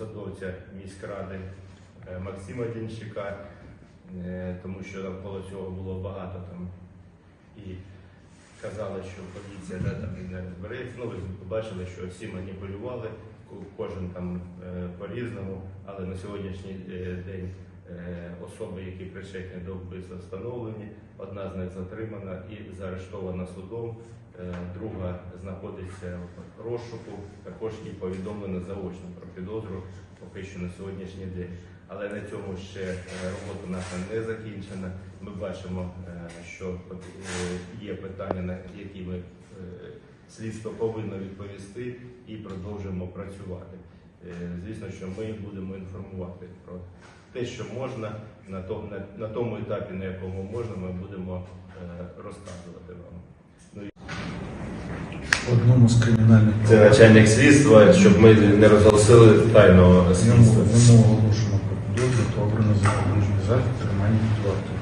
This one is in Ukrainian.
посадовця міськради е, Максима Дінчика, е, тому що навколо цього було багато там і казали, що поліція да, там не розбереться. Ну, ви побачили, що всі маніпулювали, кожен там е, по-різному, але на сьогоднішній день особи, які причетні до вбивства, встановлені. Одна з них затримана і заарештована судом. Е, Друга знаходиться в розшуку, також і повідомлено заочно про підозру поки що на сьогоднішній день. Але на цьому ще е, робота наша не закінчена. Ми бачимо, е, що є питання, на які ми слідство повинно відповісти і продовжуємо працювати. Звісно, що ми будемо інформувати про те, що можна на тому, на, на тому етапі, на якому можна, ми будемо е, розказувати вам. В одному з кримінальних Це начальник слідства, щоб ми не розголосили тайного слідства. йому оголошено про підозру та обрано запобіжний захід тримання під вартою.